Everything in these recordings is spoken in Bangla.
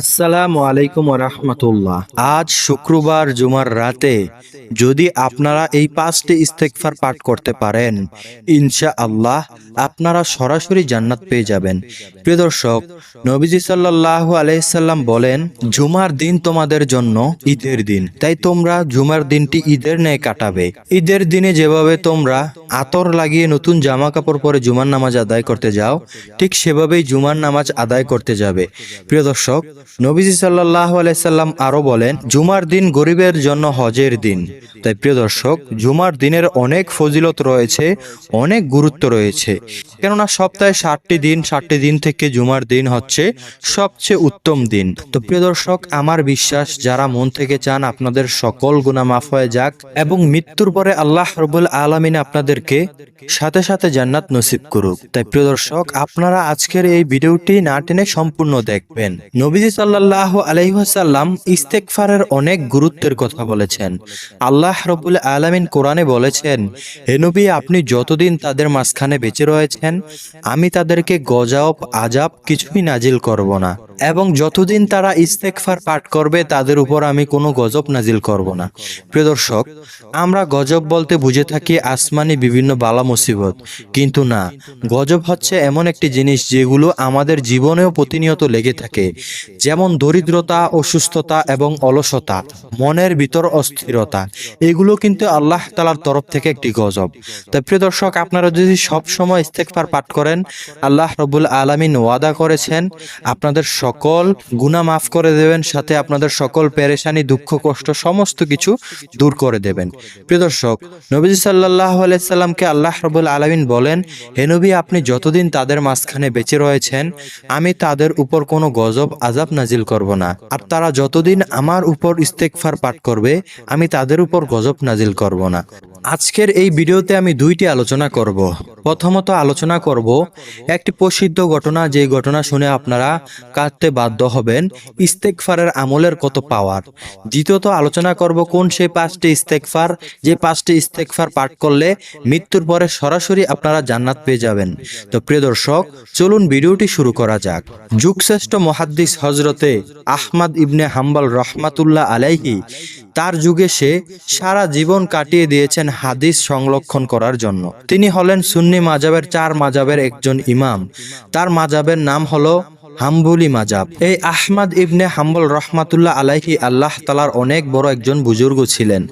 আসসালামু আলাইকুম রহমতুল্লাহ। আজ শুক্রবার জুমার রাতে যদি আপনারা এই পাঁচটি ইস্তেকফার পাঠ করতে পারেন ইনশা আল্লাহ আপনারা সরাসরি জান্নাত পেয়ে যাবেন। প্রিয় দর্শক, নবীজি সাল্লাহ আলাইসাল্লাম বলেন, জুমার দিন তোমাদের জন্য ঈদের দিন। তাই তোমরা জুমার দিনটি ঈদের ন্যায় কাটাবে। ঈদের দিনে যেভাবে তোমরা আতর লাগিয়ে নতুন জামা কাপড় পরে জুমার নামাজ আদায় করতে যাও, ঠিক সেভাবেই জুমার নামাজ আদায় করতে যাবে। প্রিয় দর্শক নবীজি সাল্লাহ আলাইসাল্লাম আরও বলেন, জুমার দিন গরিবের জন্য হজের দিন। তাই প্রিয় দর্শক, জুমার দিনের অনেক ফজিলত রয়েছে, অনেক গুরুত্ব রয়েছে। কেননা সপ্তাহে ষাটটি দিন ষাটটি দিন থেকে জুমার দিন হচ্ছে সবচেয়ে উত্তম দিন। তো প্রিয় দর্শক, আমার বিশ্বাস, যারা মন থেকে চান আপনাদের সকল গুণা মাফ হয়ে যাক এবং মৃত্যুর পরে আল্লাহ রবুল আলমিন আপনাদেরকে সাথে সাথে জান্নাত নসিব করুক। তাই প্রিয় দর্শক, আপনারা আজকের এই ভিডিওটি না টেনে সম্পূর্ণ দেখবেন। নবীজি সাল্লাহ আলহিহাসাল্লাম ইস্তেকফারের অনেক গুরুত্বের কথা বলেছেন। আল্লাহ রবুল আলমিন কোরআনে বলেছেন, হে নবী, আপনি যতদিন তাদের মাঝখানে বেঁচে রয়েছেন, আমি তাদেরকে গজাব আজাব কিছুই নাজিল করব না। এবং যতদিন তারা ইস্তেকফার পাঠ করবে, তাদের উপর আমি কোনো গজব নাজিল করব না। প্রিয় দর্শক, আমরা গজব বলতে বুঝে থাকি আসমানি বিভিন্ন বালা মুসিবত। কিন্তু না, গজব হচ্ছে এমন একটি জিনিস যেগুলো আমাদের জীবনেও প্রতিনিয়ত লেগে থাকে। যেমন দরিদ্রতা, অসুস্থতা এবং অলসতা, মনের ভিতর অস্থিরতা, এগুলো কিন্তু আল্লাহ তালার তরফ থেকে একটি গজব। তাই প্রিয় দর্শক, আপনারা যদি সব সময় ইস্তেকফার পাঠ করেন, আল্লাহ রবুল আলমিন ওয়াদা করেছেন, আপনাদের সকল গুনাহ মাফ করে দেবেন, সাথে আপনাদের সকল পেরেশানি, দুঃখ, কষ্ট, সমস্ত কিছু দূর করে দেবেন। প্রিয় দর্শক, নবীজি সাল্লাহ আলাইসাল্লামকে আল্লাহ রবুল আলমিন বলেন, হে নবী, আপনি যতদিন তাদের মাঝখানে বেঁচে রয়েছেন, আমি তাদের উপর কোনো গজব আজাব নাজিল করব না। আর তারা যতদিন আমার উপর ইস্তেকফার পাঠ করবে, আমি তাদের উপর গজব নাজিল করব না। আজকের এই ভিডিওতে আমি দুইটি আলোচনা করব। প্রথমত আলোচনা করব একটি প্রসিদ্ধ ঘটনা যে ঘটনা শুনে আপনারা কাঁদতে বাধ্য হবেন ইস্তেকফারের আমলের কত পাওয়ার। দ্বিতীয়ত আলোচনা করব কোন সেই পাঁচটি ইস্তেকফার যে পাঁচটি ইস্তেকফার পাঠ করলে মৃত্যুর পরে সরাসরি আপনারা জান্নাত পেয়ে যাবেন। তো প্রিয় দর্শক, চলুন ভিডিওটি শুরু করা যাক। যুগশ্রেষ্ঠ মহাদ্দিস হজরতে আহমদ ইবনে হাম্বাল রহমাতুল্লাহ আলাইহি তার যুগে সে সারা জীবন কাটিয়ে দিয়েছেন হাদিস সংরক্ষণ করার জন্য। তিনি হলেন সুন্নি মাজাবের চার মাজাবের একজন ইমাম। তার মাজাবের নাম হলো হাম্বুলি মাজাব। এই আহমাদ ইবনে হাম্বল রহমাতুল্লাহ আলাইহি আল্লাহ তালার অনেক বড় একজন বুজুর্গ ছিলেন।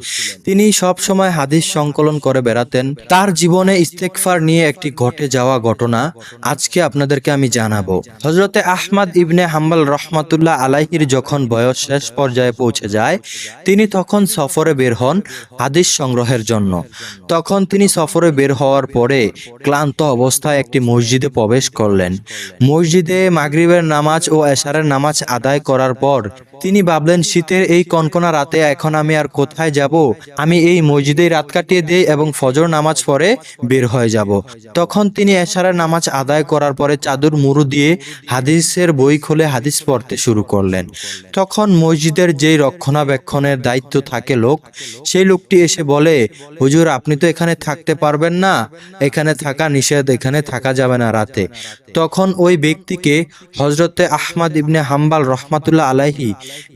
তিনি সব সময় হাদিস সংকলন করে বেড়াতেন। তার জীবনে ইস্তেকফার নিয়ে একটি ঘটে যাওয়া ঘটনা আজকে আপনাদেরকে আমি জানাব। হজরতে আহমদ ইবনে হাম্বল রহমাতুল্লাহ আলাইহির যখন বয়স শেষ পর্যায়ে পৌঁছে যায়, তিনি তখন সফরে বের হন হাদিস সংগ্রহের জন্য। তখন তিনি সফরে বের হওয়ার পরে ক্লান্ত অবস্থায় একটি মসজিদে প্রবেশ করলেন। মসজিদে মাগরিবের নামাজ ও এশারের নামাজ আদায় করার পর তিনি ভাবলেন, শীতের এই কনকনা রাতে এখন আমি আর কোথায় যাব? আমি এই মসজিদেই রাত কাটিয়ে দেই এবং ফজর নামাজ পরে বের হয়ে যাব। তখন তিনি এশারের নামাজ আদায় করার পরে চাদর মুরু দিয়ে হাদিসের বই খুলে হাদিস পড়তে শুরু করলেন। তখন মসজিদের যেই রক্ষণাবেক্ষণের দায়িত্ব থাকে লোক, সেই লোকটি এসে বলে, হুজুর, আপনি তো এখানে থাকতে পারবেন না। এখানে থাকা নিষেধ, এখানে থাকা যাবে না রাতে। তখন ওই ব্যক্তিকে হজরতে আহমদ ইবনে হাম্বাল রহমাতুল্লাহ আলাইহি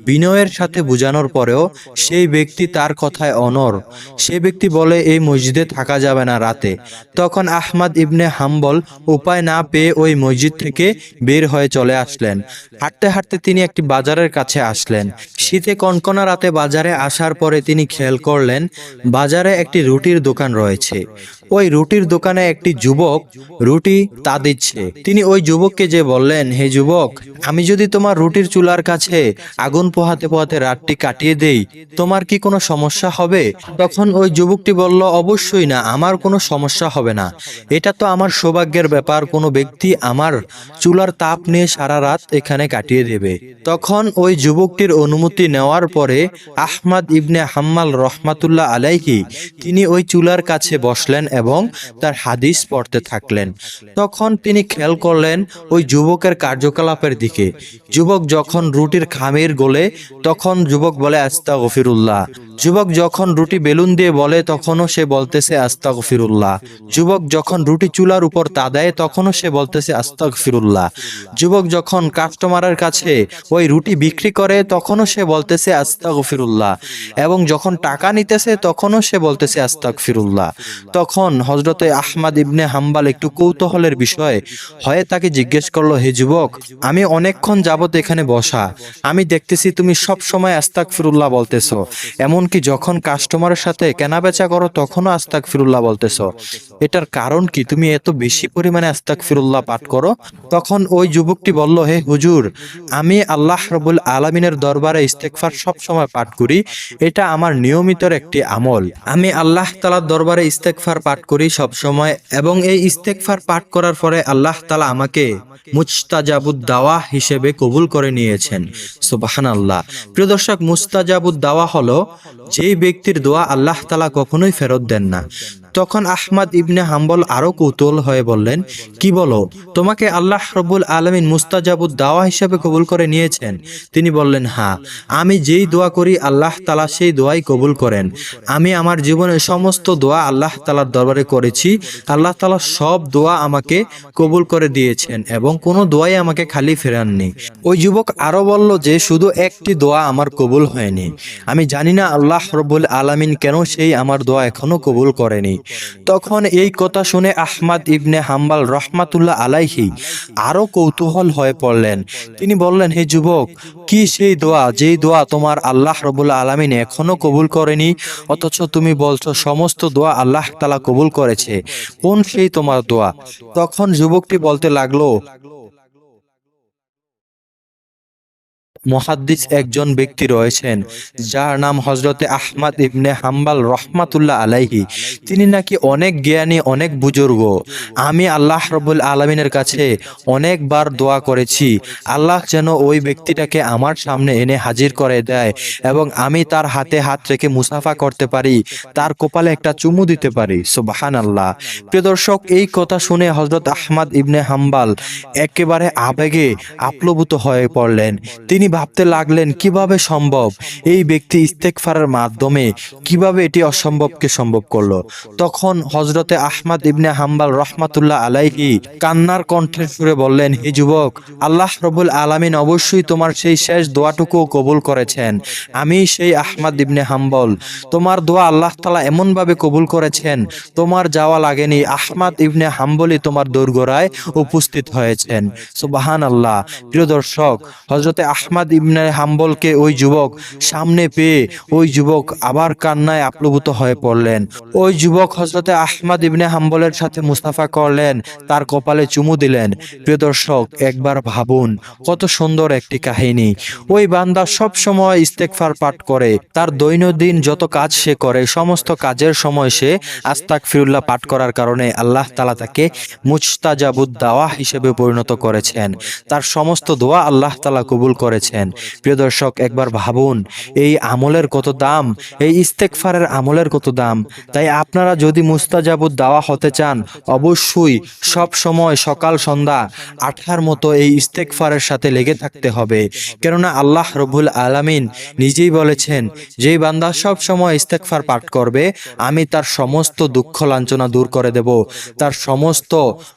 বিনয়ের সাথে বোঝানোর পরেও সেই ব্যক্তি তার কথায় অনর। সে ব্যক্তি বলে, এই মসজিদে থাকা যাবে না রাতে। তখন আহমদ ইবনে হাম্বল উপায় না পেয়ে ওই মসজিদ থেকে বের হয়ে চলে আসলেন। হাঁটতে হাঁটতে তিনি একটি বাজারের কাছে আসলেন। শীতে কনকনা রাতে বাজারে আসার পরে তিনি খেয়াল করলেন, বাজারে একটি রুটির দোকান রয়েছে। ওই রুটির দোকানে একটি যুবক, রুটি তা দিচ্ছে। তিনি ওই যুবককে যে বললেন, হে যুবক, আমি যদি তোমার রুটির চুলার কাছে আগুন পোহাতে পোহাতে রাতটি কাটিয়ে দেই, তোমার কি কোনো সমস্যা হবে? তখন ওই যুবকটি বলল, অবশ্যই না, আমার কোনো সমস্যা হবে না। এটা তো আমার সৌভাগ্যের ব্যাপার, কোনো ব্যক্তি আমার চুলার তাপ নিয়ে সারা রাত এখানে কাটিয়ে দেবে। তখন ওই যুবকটির অনুমতি নেওয়ার পরে আহমাদ ইবনে হাম্মাল রহমাতুল্লাহ আলাইহি, তিনি ওই চুলার কাছে বসলেন এবং তার হাদিস পড়তে থাকলেন। তখন তিনি খেয়াল করলেন ওই যুবকের কার্যকলাপের দিকে। যুবক যখন রুটির খামির গোলে, তখন যুবক বলে আস্তা গফিরুল্লাহ যুবক যখন রুটি বেলুন দিয়ে বলে, তখনও সে বলতেছে আস্তা গফিরুল্লাহ যুবক যখন রুটি চুলার উপর তা দেয় তখনও সে বলতেছে আস্তা গফিরুল্লাহ যুবক যখন কাস্টমারের কাছে ওই রুটি বিক্রি করে, তখনও সে বলতেছে আস্তা গফিরুল্লাহ এবং যখন টাকা নিতেছে, তখনও সে বলতেছে আস্তাক ফিরুল্লাহ তখন হজরতে আহমাদ ইবনে হাম্বাল একটু কৌতূহলের বিষয় হয়ে তাকে জিজ্ঞেস করল, হে যুবক, আমি অনেকক্ষণ যাবত এখানে বসা। আমি দেখতেছি তুমি সব সময় আস্তাক ফিরুল্লাহ বলতেছো। এমনকি যখন কাস্টমারের সাথে কেনাবেচা করো, তখনও আস্তাক ফিরুল্লাহ বলতেছো। এটার কারণ কি? তুমি এত বেশি পরিমাণে আস্তাক ফিরুল্লাহ পাঠ করো? তখন ওই যুবকটি বলল, হে হুজুর, আমি আল্লাহ রবুল আলমিনের দরবারে ইস্তেকফার সব সময় পাঠ করি। এটা আমার নিয়মিতর একটি আমল। আমি আল্লাহ তালার দরবারে ইস্তেকফার পাঠ করি সব সময় এবং এই ইস্তেকফার পাঠ করার পরে আল্লাহ তালা আমাকে মুস্তাজাবুদ দাওয়া হিসেবে কবুল করে নিয়েছেন। সুবাহান আল্লাহ প্রিয় দর্শক মুস্তাজাবুদ দাওয়া হলো যে ব্যক্তির দোয়া আল্লাহ তালা কখনোই ফেরত দেন না। তখন আহমাদ ইবনে হাম্বল আরও কৌতূহল হয়ে বললেন, কি বলো, তোমাকে আল্লাহ রব্বুল আলমিন মুস্তাজাবুদ দাওয়া হিসাবে কবুল করে নিয়েছেন? তিনি বললেন হ্যাঁ আমি যেই দোয়া করি আল্লাহ তালা সেই দোয়াই কবুল করেন। আমি আমার জীবনের সমস্ত দোয়া আল্লাহ তালার দরবারে করেছি। আল্লাহ তালা সব দোয়া আমাকে কবুল করে দিয়েছেন এবং কোনো দোয়াই আমাকে খালি ফেরাননি। ওই যুবক আরও বলল যে, শুধু একটি দোয়া আমার কবুল হয়নি। আমি জানি না আল্লাহ রব্বুল আলামিন কেন সেই আমার দোয়া এখনও কবুল করেনি। তখন এই কথা শুনে আহমাদ ইবনে হাম্বাল রহমাতুল্লাহ আলাইহি আরও কৌতূহল হয়ে পড়লেন। তিনি বললেন, হে যুবক, কি সেই দোয়া? যেই দোয়া তোমার আল্লাহ রবুল্লা আলমিন এখনও কবুল করেনি, অথচ তুমি বলছো সমস্ত দোয়া আল্লাহ তালা কবুল করেছে। কোন সেই তোমার দোয়া? তখন যুবকটি বলতে লাগল মহাদ্দিস একজন ব্যক্তি রয়েছেন, যার নাম হজরতে আহমদ ইবনে হাম্বাল রহমাতুল্লাহ আলাইহি। তিনি নাকি অনেক জ্ঞানী, অনেক বুজুর্গ। আমি আল্লাহ রবুল আলমিনের কাছে অনেকবার দোয়া করেছি, আল্লাহ যেন ওই ব্যক্তিটাকে আমার সামনে এনে হাজির করে দেয় এবং আমি তার হাতে হাত রেখে মুসাফা করতে পারি, তার কপালে একটা চুমু দিতে পারি। সুবাহান আল্লাহ প্রিয় দর্শক, এই কথা শুনে হজরত আহমদ ইবনে হাম্বাল একেবারে আবেগে আপ্লবুত হয়ে পড়লেন। তিনি ভাবতে লাগলেন, কীভাবে সম্ভব? এই ব্যক্তি ইস্তেকফারের মাধ্যমে কীভাবে এটি অসম্ভবকে সম্ভব করল? তখন হজরতে আহমদ ইবনে হাম্বাল রহমাতুল্লাহ আলাইহি কান্নার কণ্ঠের সুরে বললেন, হে যুবক, আল্লাহ রবুল আলামিন অবশ্যই তোমার সেই শেষ দোয়াটুকু কবুল করেছেন। আমি সেই আহমদ ইবনে হাম্বল। তোমার দোয়া আল্লাহ তালা এমনভাবে কবুল করেছেন, তোমার যাওয়া লাগেনি। আহমদ ইবনে হাম্বলি তোমার দোরগোড়ায় উপস্থিত হয়েছেন। সুবাহান আল্লাহ প্রিয় দর্শক হজরতে আহমদ ইবনে হাম্বলকে ওই যুবক সামনে পেয়ে ওই যুবক আবার কান্নায় আপ্লুত হয়ে পড়লেন। ওই যুবক হজরতে আহমদ ইবনে হাম্বলের সাথে মুস্তাফা করলেন, তার কপালে চুমু দিলেন। প্রিয় দর্শক, একবার ভাবুন, কত সুন্দর একটি কাহিনী। ওই বান্দা সব সময় ইস্তেকফার পাঠ করে, তার দৈনন্দিন যত কাজ সে করে, সমস্ত কাজের সময় সে আস্তাক ফিরুল্লাহ পাঠ করার কারণে আল্লাহ তালা তাকে মুস্তাজাবুদ দাওয়া হিসেবে পরিণত করেছেন। তার সমস্ত দোয়া আল্লাহ তালা কবুল করেছেন। প্রিয় দর্শক, একবার ভাবুন, এই আমলের কত দাম, এই ইস্তেকফারের আমলের কত দাম। তাই আপনারা যদি মুস্তাজাবুদ দাওয়া হতে চান, অবশ্যই সব সময় সকাল, সন্ধ্যা আঠার মতো এই ইস্তেকফারের সাথে লেগে থাকতে হবে। কেননা আল্লাহ রবুল আলামিন নিজেই বলেছেন, যেই বান্দা সব সময় ইস্তেকফার পাঠ করবে, আমি তার সমস্ত দুঃখ লাঞ্ছনা দূর করে দেব, তার সমস্ত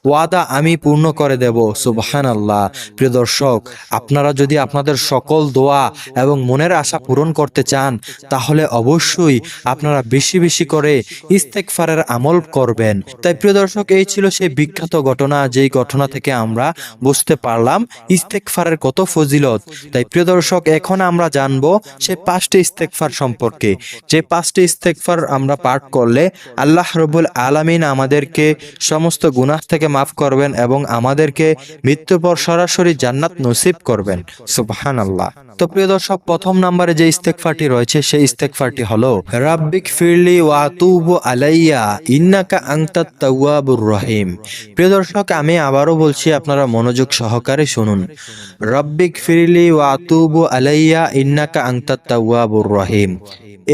ওয়াদা আমি পূর্ণ করে দেব। সুবহান আল্লাহ প্রিয় দর্শক, আপনারা যদি আপনাদের সকল দোয়া এবং মনের আশা পূরণ করতে চান, তাহলে অবশ্যই আপনারা বেশি বেশি করে ইস্তেকফারের আমল করবেন। তাই প্রিয় দর্শক, এই ছিল সেই বিখ্যাত ঘটনা, যেই ঘটনা থেকে আমরা বুঝতে পারলাম ইস্তেকফারের কত ফজিলত। তাই প্রিয় দর্শক, এখন আমরা জানব সে পাঁচটি ইস্তেকফার সম্পর্কে। যে পাঁচটি ইস্তেকফার আমরা পাঠ করলে আল্লাহ রবুল আলামিন আমাদেরকে সমস্ত গুনাহ থেকে মাফ করবেন এবং আমাদেরকে মৃত্যুর পর সরাসরি জান্নাত নসিব করবেন। সুবহান আল্লাহ তো প্রিয় দর্শক, প্রথম নাম্বারে যে ইস্তেকফারটি রয়েছে, সেই ইস্তেকফারটি হলো, রাব্বিক ফিরলি ওয়াতুবু আলাইয়া ইন্নাকা আংতাত তাওয়াবুর রহিম। প্রিয় দর্শক, আমি আবারও বলছি, আপনারা মনোযোগ সহকারে শুনুন, রাব্বিক ফিরলি ওয়াতুবু আলাইয়া ইন্নাকা আংতাত তাওয়াবুর রহিম।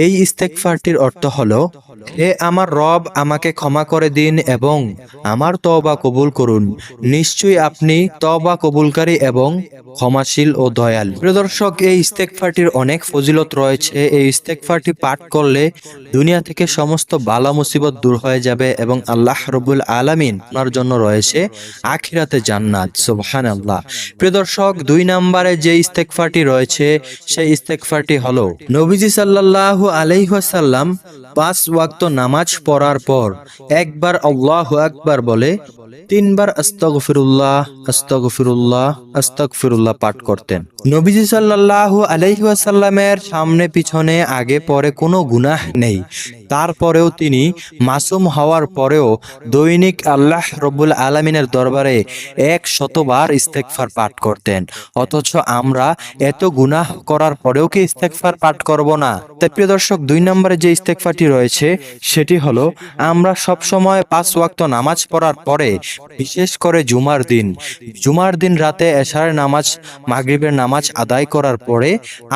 এই ইস্তেকফারটির অর্থ হলো, হে আমার রব, আমাকে ক্ষমা করে দিন এবং আমার তওবা কবুল করুন। নিশ্চয়ই আপনি তওবা কবুলকারী এবং ক্ষমাশীল ও দয়াল। প্রিয় দর্শক এই ইস্তেকফারটির অনেক ফজিলত রয়েছে। এই ইস্তেকফারটি পাঠ করলে দুনিয়া থেকে সমস্ত বালা মুসিবত দূর হয়ে যাবে এবং আল্লাহ রবুল আলামিন আপনার জন্য রয়েছে আখিরাতে জান্নাত। সুবহান আল্লাহ প্রিয় দর্শক, দুই নম্বরে যে ইস্তেকফারটি রয়েছে, সেই ইস্তেকফারটি হলো, নবীজি সাল্লাল্লাহু আলাইহি পাঁচ ওয়াক্ত নামাজ পড়ার পর একবার আল্লাহু আকবার বলে তিনবার আস্তাগফিরুল্লাহ আস্তাগফিরুল্লাহ আস্তাগফিরুল্লাহ পাঠ করতেন। নবীজি সাল্লাল্লাহু আলাইহি সামনে পিছনে আগে পরে কোনো গুনাহ নেই। তারপরেও তিনি মাসুম হওয়ার পরেও দৈনিক আল্লাহ রব্বুল আলমিনের দরবারে এক শতবার ইস্তেকফার পাঠ করতেন। অথচ আমরা এত গুনাহ করার পরেও কি ইস্তেকফার পাঠ করব না? প্রিয় দর্শক, দুই নম্বরে যে ইস্তেকফারটি রয়েছে, সেটি হলো, আমরা সব সময় পাঁচ ওয়াক্ত নামাজ পড়ার পরে বিশেষ করে জুমার দিন। জুমার দিন রাতে এশার নামাজ, মাগরিবের নামাজ আদায় করার পরে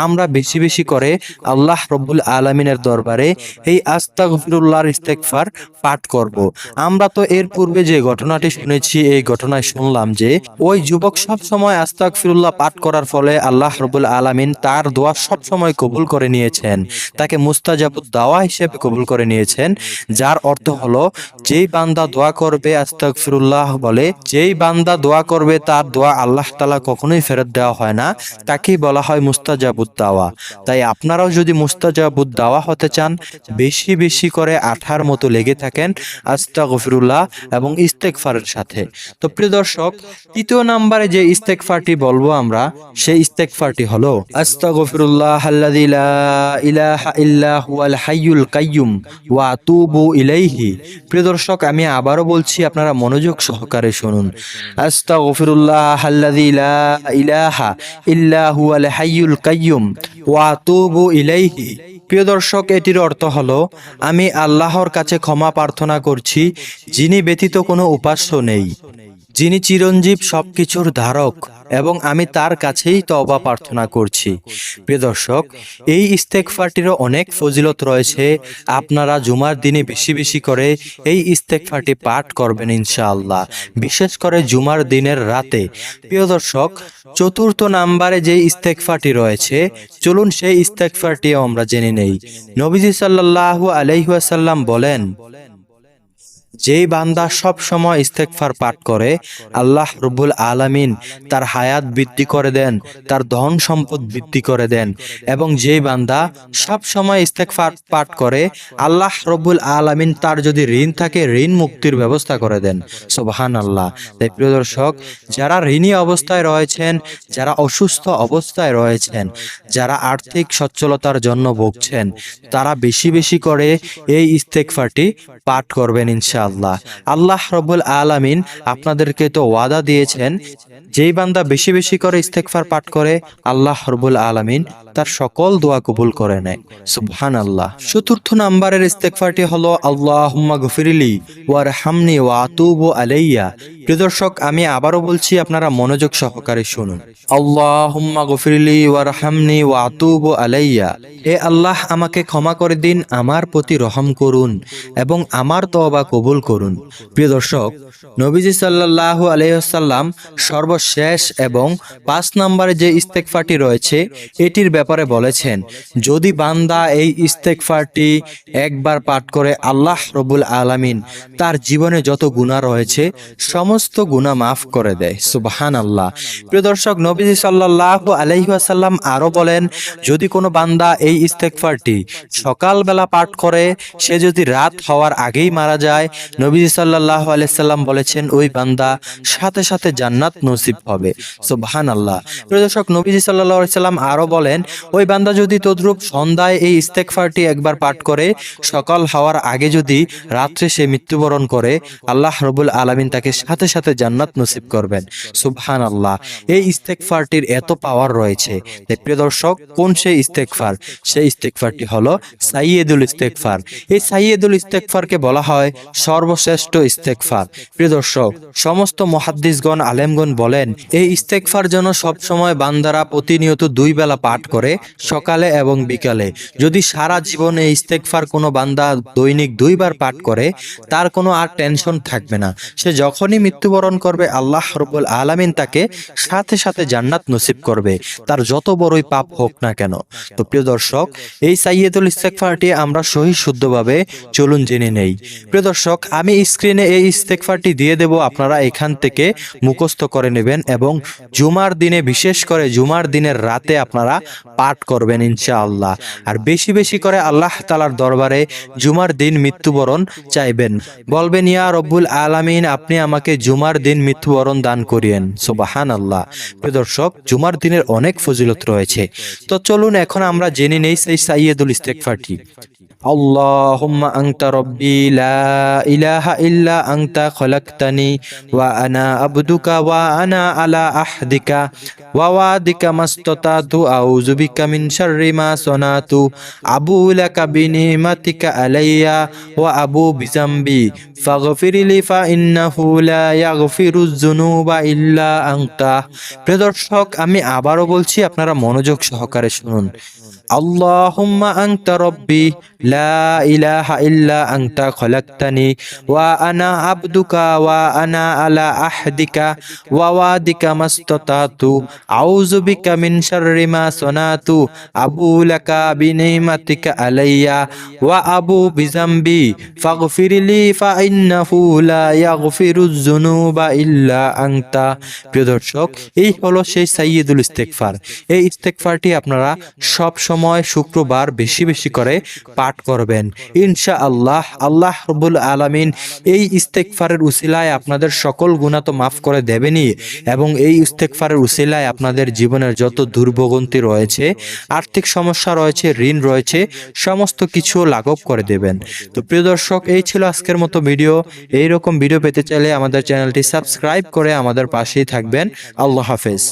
আমরা বেশি বেশি করে আল্লাহ রব্বুল আলমিনের দরবারে এই আস্তাগফিরুল্লাহর ইস্তেকফার পাঠ করব। আমরা তো এর পূর্বে যে ঘটনাটি শুনেছি, এই ঘটনায় শুনলাম যে ওই যুবক সব সময় আস্তাগফিরুল্লাহ পাঠ করার ফলে আল্লাহ রবুল আলামিন তার দোয়া সব সময় কবুল করে নিয়েছেন। তাকে মুস্তাজাবুদ দাওয়া হিসেবে কবুল করে নিয়েছেন, যার অর্থ হলো, যেই বান্দা দোয়া করবে আস্তাগফিরুল্লাহ বলে, যেই বান্দা দোয়া করবে, তার দোয়া আল্লাহ তালা কখনোই ফেরত দেওয়া হয় না। তাকেই বলা হয় মুস্তাজাবুদ দাওয়া তাই আপনারাও যদি মুস্তাজাবুদ দাওয়া হতে চান, বেশি বেশি করে আঠার মতো লেগে থাকেন আস্তা গফিরুল্লাহ এবং ইস্তেকফারের সাথে। তো প্রিয় দর্শক, তৃতীয় নাম্বারে যে ইস্তেকফারটি বলব আমরা, সেই ইস্তেকফারটি হলো আস্তা গফিরুল্লাহ হাইয়ুল কাইয়ুম ওয়া আতুবু ইলাইহি। প্রিয় দর্শক, আমি আবারও বলছি, আপনারা মনোযোগ সহকারে শুনুন। ইলাহা কাইয়ুম ইলাইহি। প্রিয় দর্শক, এটির অর্থ হলো, আমি আল্লাহর কাছে ক্ষমা প্রার্থনা করছি, যিনি ব্যতীত কোনো উপাস্য নেই। যিনি চিরঞ্জীব সবকিছুর ধারক, এবং আমি তার কাছেই তওবা প্রার্থনা করছি। প্রিয় দর্শক, এই ইস্তেকফারটিরও অনেক ফজিলত রয়েছে। আপনারা জুমার দিনে বেশি বেশি করে এই ইস্তেকফারটি পাঠ করবেন ইনশাআল্লাহ, বিশেষ করে জুমার দিনের রাতে। প্রিয় দর্শক, চতুর্থ নাম্বারে যে ইস্তেকফারটি রয়েছে, চলুন সেই ইস্তেকফারটিও আমরা জেনে নেই। নবীজি সাল্লাল্লাহু আলাইহাসাল্লাম বলেন যেই বান্দা সব সময় ইস্তেকফার পাঠ করে, আল্লাহ রব্বুল আলামিন তার হায়াত বৃদ্ধি করে দেন, তার ধন সম্পদ বৃদ্ধি করে দেন এবং যেই বান্দা সব সময় ইস্তেকফার পাঠ করে, আল্লাহ রব্বুল আলামিন তার যদি ঋণ থাকে, ঋণ মুক্তির ব্যবস্থা করে দেন। সোবাহান আল্লাহ তাই প্রিয় দর্শক, যারা ঋণী অবস্থায় রয়েছেন, যারা অসুস্থ অবস্থায় রয়েছেন, যারা আর্থিক সচ্ছলতার জন্য ভুগছেন, তারা বেশি বেশি করে এই ইস্তেকফারটি পাঠ করবেন ইনশাআল্লাহ। আল্লাহ রবুল আলামিন আপনাদেরকে তো ওয়াদা দিয়েছেন, যেই বান্দা বেশি বেশি করে ইস্তেকফার পাঠ করে, আল্লাহ রবুল আলামিন তার সকল দোয়া কবুল করে নেয়। সুবহান আল্লাহ চতুর্থ নাম্বারের ইস্তেকফারটি হলো গফিরিলি ওয়ার হামনি আলাইয়া। আমি আবারও বলছি, আপনারা মনোযোগ সহকারে শুনুন। আল্লাহুম্মা গফিরিলি ওয়ার হামনি আলাইয়া। হে আল্লাহ, আমাকে ক্ষমা করে দিন, আমার প্রতি রহম করুন এবং আমার তওবা কবুল করুন। প্রিয় দর্শক, নবীজি সাল্লাল্লাহু আলাইসাল্লাম সর্বশেষ এবং পাঁচ নম্বরে যে ইস্তেকফারটি রয়েছে, এটির ব্যাপারে বলেছেন, যদি বান্দা এই ইস্তেকফারটি একবার পাঠ করে আল্লাহ রবুল আলামিন তার জীবনে যত গুণা রয়েছে, সমস্ত গুণা মাফ করে দেয়। সুবাহান আল্লাহ প্রিয় দর্শক, নবীজি সাল্লাল্লাহু আলাইহাসাল্লাম আরও বলেন, যদি কোনো বান্দা এই ইস্তেকফারটি সকালবেলা পাঠ করে, সে যদি রাত হওয়ার আগেই মারা যায়। নবীজি সাল্লাহ আলাইসাল্লাম বলেছেন, ওই বান্দা সাথে সাথে জান্নাত নসিব হবে। সুবহান আল্লাহ প্রিয় দর্শক, নবীজি সাল্লাহ সাল্লাম আরও বলেন, ওই বান্দা যদি তদ্রুপ সন্ধ্যায় এই ইস্তেকফারটি একবার পাঠ করে, সকাল হওয়ার আগে যদি রাত্রে সে মৃত্যুবরণ করে, আল্লাহ রবুল আলমিন তাকে সাথে সাথে জান্নাত নসিব করবেন। সুবহান আল্লাহ এই ইস্তেকফারটির এত পাওয়ার রয়েছে প্রিয় দর্শক, কোন সেই ইস্তেকফার সেই ইস্তেকফারটি হলো সাইয়েদুল ইস্তেকফার এই সাইয়েদুল ইস্তেকফারকে বলা হয় সর্বশ্রেষ্ঠ ইস্তেকফার প্রিয় দর্শক, সমস্ত মহাদ্দিসগণ, আলেমগণ বলেন, এই ইস্তেকফার যেন সবসময় বান্দারা প্রতিনিয়ত দুই বেলা পাঠ করে, সকালে এবং বিকালে। যদি সারা জীবন এই ইস্তেকফার কোনো বান্দা দৈনিক দুইবার পাঠ করে, তার কোনো আর টেনশন থাকবে না। সে যখনই মৃত্যুবরণ করবে, আল্লাহ রব্বুল আলামিন তাকে সাথে সাথে জান্নাত নসিব করবে, তার যত বড়ই পাপ হোক না কেন। তো প্রিয় দর্শক, এই সাইয়েদুল ইস্তেকফারটি আমরা সহি শুদ্ধভাবে চলুন জেনে নেই। প্রিয় দর্শক, আমি স্ক্রিনে এই ইস্তেকফারটি দিয়ে দেব। আপনারা এখান থেকে মুখস্থ করে নেবেন এবং জুমার দিনে, বিশেষ করে জুমার দিনের রাতে আপনারা পাঠ করবেন ইনশাআল্লাহ। আর বেশি বেশি করে আল্লাহ তালার দরবারে জুমার দিন মৃত্যুবরণ চাইবেন। বলবেন, ইয়া রব্বুল আলামিন, আপনি আমাকে জুমার দিন মৃত্যুবরণ দান করিয়েন। সোবাহান আল্লাহ প্রিয় দর্শক, জুমার দিনের অনেক ফজিলত রয়েছে। তো চলুন, এখন আমরা জেনে নেই সেই সাইয়েদুল ইস্তেকফারটি اللهم أنت ربي لا إله إلا أنت خلقتني وأنا عبدك وأنا على عهدك ووعدك ما استطعت أعوذ بك من شر ما صنعت أبو لك بنعمتك علي وأبو بذنبي فاغفر لي فإنه لا يغفر الذنوب إلا أنت প্রিয় দর্শক আমি আবারও বলছি আপনারা মনোযোগ সহকারে শুনুন আল্লাহুম্মা আনতা রব্বি, লা ইলাহা ইল্লা আনতা খলাকতানি, ওয়া আনা আবদুকা আনা আলা আহদিকা, ওয়া ওয়াদিকা মাস্তাতাতু, আউযু বিকা মিন শাররি আবু লাকা বিনিমাতিকা আলাইয়া, ওয়া আবু বিজামবি ফাগফিরলি ফা ইন্নাহু লা ইয়াগফিরুয ইল্লা আনতা। প্রিয় দর্শক, এই হলো সেই এই ইস্তেগফারটি আপনারা সব সময় শুক্রবার বেশি বেশি করে পাঠ করবেন। ইনশা আল্লাহ আল্লাহ রবুল আলামিন এই ইস্তেকফারের উসিলায় আপনাদের সকল গুণা তো মাফ করে দেবেনই এবং এই ইস্তেকফারের উসিলায় আপনাদের জীবনের যত দুর্ভোগন্তি রয়েছে, আর্থিক সমস্যা রয়েছে, ঋণ রয়েছে, সমস্ত কিছু লাঘব করে দেবেন। তো প্রিয় দর্শক, এই ছিল আজকের মতো ভিডিও। এই রকম ভিডিও পেতে চাইলে আমাদের চ্যানেলটি সাবস্ক্রাইব করে আমাদের পাশেই থাকবেন। আল্লাহ হাফেজ।